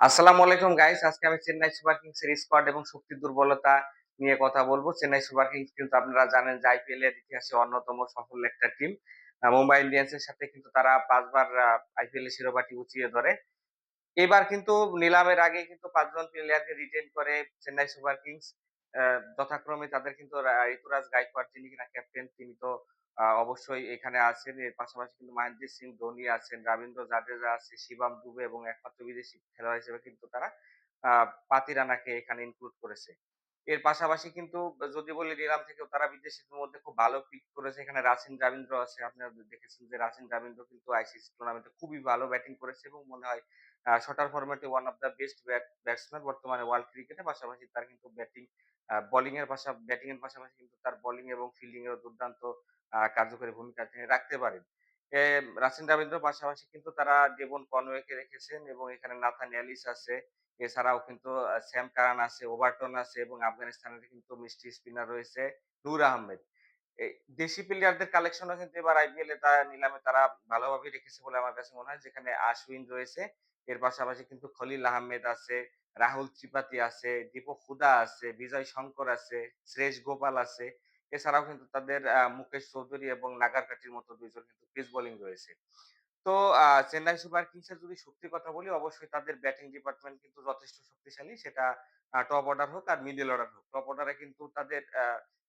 আসসালামু আলাইকুম গাইস আজকে আমি চেন্নাই সুপার কিংস এর স্কোয়াড এবং শক্তির দুর্বলতা নিয়ে কথা বলব। চেন্নাই সুপার কিংস কিন্তু আপনারা জানেন যে আইপিএল এর ইতিহাসে অন্যতম সফল একটা টিম মুম্বাই ইন্ডিয়ান্স এর সাথে কিন্তু তারা পাঁচবার আইপিএল এর শিরোপাটি উঁচিয়ে ধরে। এবার কিন্তু নিলামের আগে কিন্তু পাঁচজন প্লেয়ারকে রিটেন করে চেন্নাই সুপার কিংস যথাক্রমে তাদের কিন্তু ঋতুরাজ গাইকোয়াড় যিনি কিনা ক্যাপ্টেন তিনি তো অবশ্যই এখানে আছেন। এর পাশাপাশি কিন্তু মহেন্দ্র সিং ধোনি আছেন রবীন্দ্র জাদেজা আছে শিবাম দুবে এবং একমাত্র বিদেশি খেলোয়াড় হিসেবে কিন্তু তারা আহ, পাতি রানাকে এখানে ইনক্লুড করেছে। এর পাশাপাশি কিন্তু যদি বলি নিলাম থেকেও তারা বিদেশিদের মধ্যে খুব ভালো পিক করেছে। এখানে রাসিন রবীন্দ্র আছে আপনারা দেখেছেন যে রাসিন রবীন্দ্র কিন্তু আইসিসি টুর্নামেন্টে খুবই ভালো ব্যাটিং করেছে এবং মনে হয় শটার ফরম্যাটে one of the best batsman বর্তমানে ওয়ার্ল্ড ক্রিকেটে পাশাপাশি তার কিন্তু ব্যাটিং বোলিং এর পাশা ব্যাটিং এর পাশাপাশি কিন্তু তার বোলিং এবং ফিল্ডিং এর দুর্দান্ত কার্যকরী ভূমিকা তিনি রাখতে পারেন। রাসিন রবীন্দ্র পাশাপাশি কিন্তু তারা ডেভন কনওয়েকে রেখেছেন এবং এখানে নাথান অ্যালিস আছে। এছাড়াও কিন্তু স্যাম কারান আছে, ওভারটন আছে এবং আফগানিস্তানের কিন্তু মিষ্টি স্পিনার রয়েছে নূর আহমেদ। দেশি প্লেয়ারদের কালেকশনও কিন্তু এবার আইপিএল এ তারা নিলামে তারা ভালোভাবে রেখেছে বলে আমার কাছে মনে হয়। যেখানে আশ্বিন রয়েছে, এর পাশাপাশি কিন্তু খলিল আহমেদ আছে, রাহুল ত্রিপাঠী আছে, দীপক হুদা আছে, বিজয় শঙ্কর আছে শ্রেষ গোপাল আছে। এছাড়াও কিন্তু তাদের মুকেশ চৌধুরী এবং নাগারকাটির মতো দুইজন কিন্তু পেস বোলিং রয়েছে। তো চেন্নাই সুপার কিংসের যদি শক্তির কথা বলি, অবশ্যই তাদের ব্যাটিং ডিপার্টমেন্ট কিন্তু যথেষ্ট শক্তিশালী। সেটা টপ অর্ডার হোক আর মিডল অর্ডার হোক। টপ অর্ডারে কিন্তু তাদের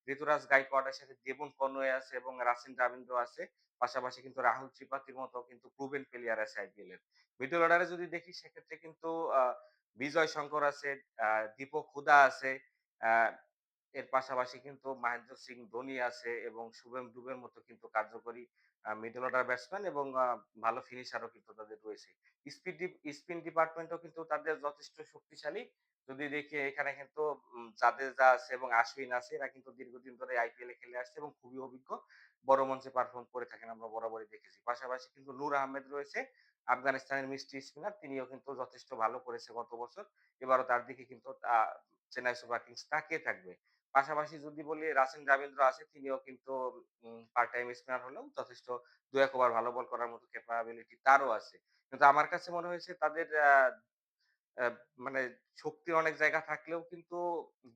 ঋতুরাজ গাইকোয়াড়ের সাথে দেবন কনওয়ে আছে এবং রাসিন রবীন্দ্র আছে। পাশাপাশি কিন্তু রাহুল ত্রিপাঠীর মতো কিন্তু প্রুভেন প্লেয়ার আছে আইপিএল এর। মিডল অর্ডারে যদি দেখি, সেক্ষেত্রে কিন্তু বিজয় শঙ্কর আছে দীপক হুদা আছে এর পাশাপাশি কিন্তু মহেন্দ্র সিং ধোনি আছে এবং শুভেম দুবের মতো কিন্তু কার্যকরী মিডল অর্ডার ব্যাটসম্যান এবং ভালো ফিনিশারও কিন্তু তাদের রয়েছে। স্পিড স্পিন ডিপার্টমেন্টও কিন্তু তাদের যথেষ্ট শক্তিশালী। যদি দেখি এখানে কিন্তু উম, জাদেজা আছে এবং আশ্বিন আছে এরা কিন্তু দীর্ঘদিন ধরে আইপিএল এ খেলে আসছে এবং খুবই অভিজ্ঞ। বড় মঞ্চে পারফর্ম করে থাকেন আমরা বরাবরই দেখেছি। পাশাপাশি কিন্তু নূর আহমেদ রয়েছে আফগানিস্তানের মিষ্টি স্পিনার তিনিও কিন্তু যথেষ্ট ভালো করেছে গত বছর। এবারও তার দিকে কিন্তু চেন্নাই সুপার কিংস তাকিয়ে থাকবে। পাশাপাশি যদি বলি রাসেন রবীন্দ্র আছে তিনিও কিন্তু পার্ট টাইম স্পিনার হলেও যথেষ্ট দু এক ওভার ভালো বল করার মতো ক্যাপাবিলিটি তারও আছে কিন্তু আমার কাছে মনে হয়েছে তাদের মানে শক্তির অনেক জায়গা থাকলেও কিন্তু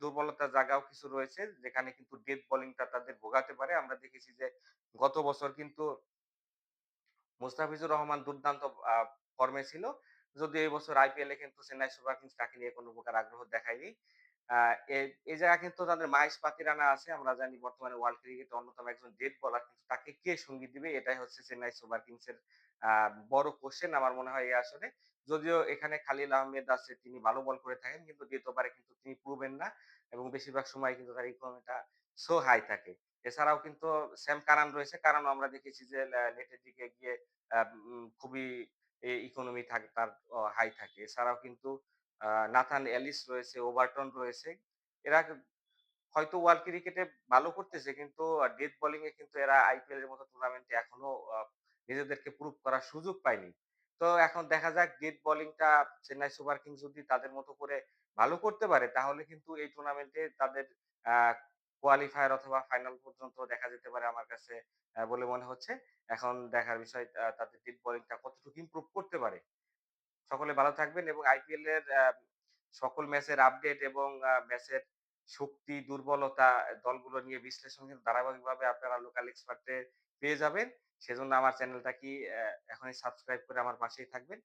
দুর্বলতার জায়গাও কিছু রয়েছে, যেখানে কিন্তু ডেথ বোলিংটা তাদের ভোগাতে পারে আমরা দেখেছি যে গত বছর কিন্তু মুস্তাফিজুর রহমান দুর্দান্ত ফর্মে ছিল। যদিও এই বছর আইপিএল কিন্তু চেন্নাই সুপার কিংস তাকে নিয়ে কোন প্রকার আগ্রহ দেখায়নি। এই জায়গায় কিন্তু তাদের মাহেশ পাতিরানা আছে। আমরা জানি বর্তমানে ওয়ার্ল্ড ক্রিকেটে অন্যতম একজন ডেড বোলার। কিন্তু তাকে কে সঙ্গী দিবে? এটাই হচ্ছে চেন্নাই সুপার কিংসের, আ বড় কোয়েশ্চেন আমার মনে হয় এই আসরে। যদিও এখানে খালিল আহমেদ আছে, তিনি ভালো বল করে থাকেন, কিন্তু ওভারে কিন্তু তিনি প্রুভেন না এবং বেশিরভাগ সময় কিন্তু তার ইকোনমিটা সো হাই থাকে। এছাড়াও কিন্তু স্যাম কারান রয়েছে। কারণ আমরা দেখেছি যে নেটের দিকে গিয়ে খুবই ইকোনমি থাকে, তার হাই থাকে। এছাড়াও কিন্তু নাথান এলিস রয়েছে, ওভারটন রয়েছে। এরা হয়তো ওয়ার্ল্ড ক্রিকেটে ভালো করতেছে কিন্তু ডেথ বোলিং এ কিন্তু এরা আইপিএল এর মতো টুর্নামেন্টে এখনও নিজেদেরকে প্রুভ করার সুযোগ পায়নি। তো এখন দেখা যাক ডেথ বোলিংটা চেন্নাই সুপার কিংস যদি তাদের মতো করে ভালো করতে পারে তাহলে কিন্তু এই টুর্নামেন্টে তাদের কোয়ালিফায়ার অথবা ফাইনাল পর্যন্ত দেখা যেতে পারে আমার কাছে বলে মনে হচ্ছে। এখন দেখার বিষয় তাদের ডেথ বোলিংটা কতটুকু ইমপ্রুভ করতে পারে। সকলে ভালো থাকবেন এবং আইপিএল এর সকল ম্যাচের আপডেট এবং ম্যাচের শক্তি, দুর্বলতা দলগুলো নিয়ে বিশ্লেষণ কিন্তু ধারাবাহিকভাবে আপনারা লোকাল এক্সপার্টে পেয়ে যাবেন। সেজন্য আমার চ্যানেলটা কি এখনই সাবস্ক্রাইব করে আমার পাশেই থাকবেন।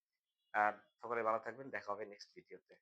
আর সকলে ভালো থাকবেন। দেখা হবে নেক্সট ভিডিওতে।